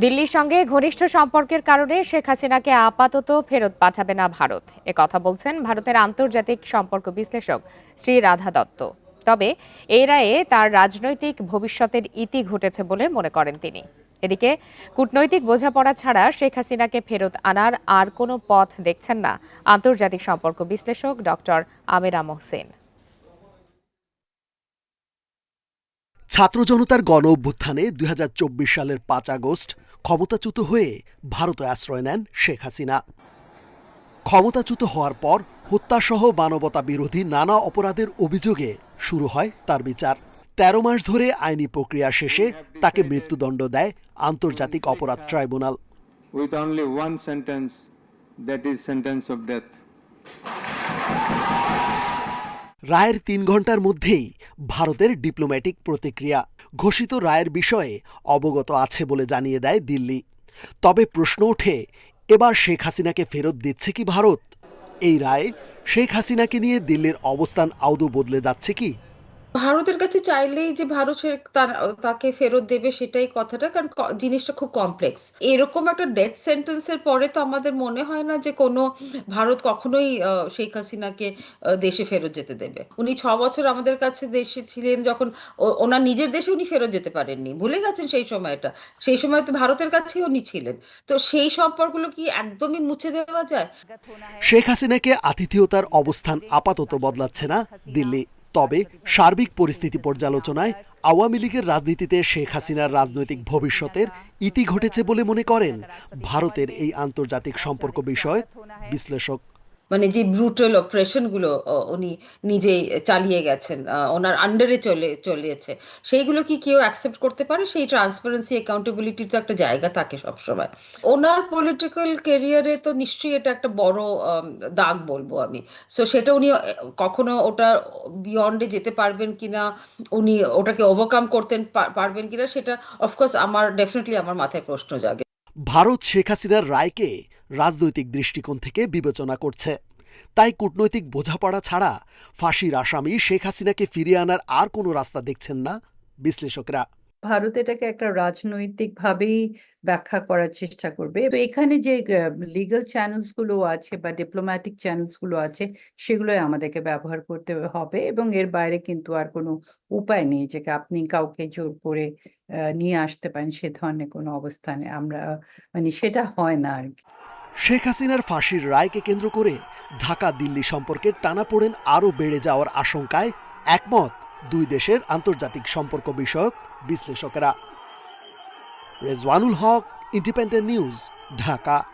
দিল্লির সঙ্গে ঘনিষ্ঠ সম্পর্কের কারণে শেখ হাসিনাকে আপাতত ফেরত পাঠাবে না ভারত। এ কথা বলছেন ভারতের আন্তর্জাতিক সম্পর্ক বিশ্লেষক শ্রী রাধা দত্ত। তবে এই রায়ে তার রাজনৈতিক ভবিষ্যতের ইতি ঘটেছে বলে মনে করেন তিনি। এদিকে, কূটনৈতিক বোঝাপড়া ছাড়া শেখ হাসিনাকে ফেরত আনার আর কোনো পথ দেখছেন না আন্তর্জাতিক সম্পর্ক বিশ্লেষক ডক্টর আমেরা মোহসেন ছাত্র জনতার গণ অভ্যুত্থানে দুই হাজার চব্বিশ সালের পাঁচ আগস্ট ক্ষমতাচ্যুত হয়ে ভারতে আশ্রয় নেন শেখ হাসিনা। ক্ষমতাচ্যুত হওয়ার পর হত্যাসহ মানবতা বিরোধী নানা অপরাধের অভিযোগে শুরু হয় তার বিচার। তেরো মাস ধরে আইনি প্রক্রিয়া শেষে তাকে মৃত্যুদণ্ড দেয় আন্তর্জাতিক অপরাধ tribunal. One sentence, that is sentence of death. রায়ের তিন ঘণ্টার মধ্যেই ভারতের ডিপ্লোম্যাটিক প্রতিক্রিয়া ঘোষিত রায়ের বিষয়ে অবগত আছে বলে জানিয়ে দেয় দিল্লি। তবে প্রশ্ন ওঠে, এবার শেখ হাসিনাকে ফেরত দিচ্ছে কি ভারত? এই রায় শেখ হাসিনাকে নিয়ে দিল্লির অবস্থান আদৌ বদলে যাচ্ছে কি? ভারতের কাছে চাইলেই যে ভারত তার- তাকে ফেরত দেবে সেটাই কথাটা কারণ জিনিসটা খুব কমপ্লেক্স এরকম একটা ডেথ সেন্টেন্সের পরে তো আমাদের মনে হয় না যে কোনো ভারত কখনোই আহ, শেখ হাসিনাকে দেশে ফেরত যেতে দেবে। উনি ছ বছর আমাদের কাছে দেশে ছিলেন যখন ও- ওনার নিজের দেশে উনি ফেরত যেতে পারেননি। ভুলে গেছেন সেই সময়টা। সেই সময় তো ভারতের কাছেই উনি ছিলেন। তো সেই সম্পর্কগুলো কি একদমই মুছে দেওয়া যায়? শেখ হাসিনাকে আতিথেয়তার অবস্থান আপাতত বদলাচ্ছে না দিল্লি। তবে সার্বিক পরিস্থিতি পর্যালোচনায় আওয়ামী লীগের রাজনীতিতে শেখ হাসিনার রাজনৈতিক ভবিষ্যতের ইতি ঘটেছে বলে মনে করেন। ভারতের এই আন্তর্জাতিক সম্পর্ক বিষয়ক বিশ্লেষক মানে যে ব্রুটাল অপারেশনগুলো উনি নিজেই চালিয়ে গেছেন ওনার আন্ডারে চলে, চলেছে। সেইগুলো কি কেউ অ্যাকসেপ্ট করতে পারে? সেই ট্রান্সপারেন্সি অ্যাকাউন্টেবিলিটির তো একটা জায়গা থাকে সবসময়। ওনার পলিটিক্যাল কেরিয়ারে তো নিশ্চয়ই এটা একটা বড় দাগ বলব আমি। সো সেটা উনি কখনো ওটা বিয়ন্ডে যেতে পারবেন কিনা, উনি ওটাকে ওভারকাম করতেন পা- পারবেন কিনা, সেটা অফকোর্স আমার ডেফিনেটলি আমার মাথায় প্রশ্ন জাগে। ভারত শেখ হাসিনার রায়কে রাজনৈতিক দৃষ্টিকোণ থেকে বিবেচনা করছে। তাই কূটনৈতিক বোঝাপড়া ছাড়া ফাঁসির আসামি শেখ হাসিনাকে ফিরিয়ে আনার আর কোনো রাস্তা দেখছেন না বিশ্লেষকরা। ভারত এটাকে একটা রাজনৈতিকভাবেই ব্যাখ্যা করার চেষ্টা করবে। তো এখানে যে লিগ্যাল চ্যানেলসগুলো আছে বা ডিপ্লোম্যাটিক চ্যানেলসগুলো আছে, সেগুলোই আমাদেরকে ব্যবহার করতে হবে এবং এর বাইরে কিন্তু আর কোনো উপায় নেই যে, আপনি কাউকে জোর করে নিয়ে আসতে পারেন সে ধরনের কোনো অবস্থানে। আমরা মানে সেটা হয় না আর কি। শেখ হাসিনার ফাঁসির রায়কে কেন্দ্র করে ঢাকা দিল্লি সম্পর্কের টানাপোড়েন আরও বেড়ে যাওয়ার আশঙ্কায় একমত। দুই দেশের আন্তর্জাতিক সম্পর্ক বিষয়ক বিশ্লেষকেরা। Rezwanul Haque Independent News Dhaka.